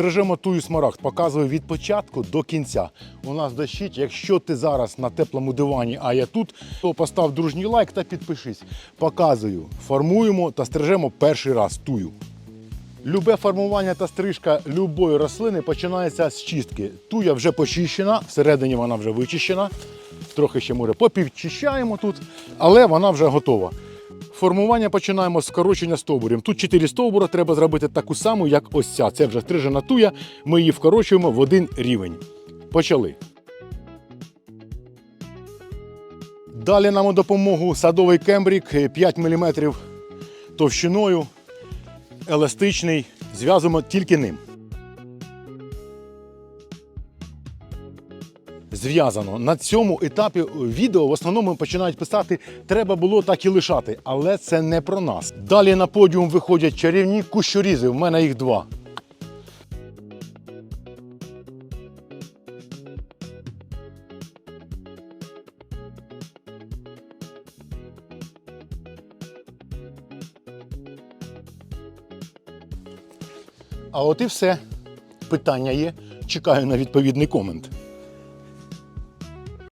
Стрижемо тую смарагд, показую від початку до кінця. У нас дощить. Якщо ти зараз на теплому дивані, а я тут, то постав дружній лайк та підпишись. Показую, формуємо та стрижемо перший раз тую. Любе формування та стрижка любої рослини починається з чистки. Туя вже почищена, всередині вона вже вичищена. Трохи ще може попівчищаємо тут, але вона вже готова. Формування починаємо з скорочення стовбурів. Тут 4 стовбура треба зробити таку саму, як ось ця. Це вже стрижена туя. Ми її вкорочуємо в один рівень. Почали. Далі нам у допомогу садовий кембрік е, 5 мм товщиною еластичний, зв'язуємо тільки ним. Зв'язано. На цьому етапі відео в основному починають писати, треба було так і лишати, але це не про нас. Далі на подіум виходять чарівні кущорізи, в мене їх два. А от і все. Питання є. Чекаю на відповідний комент.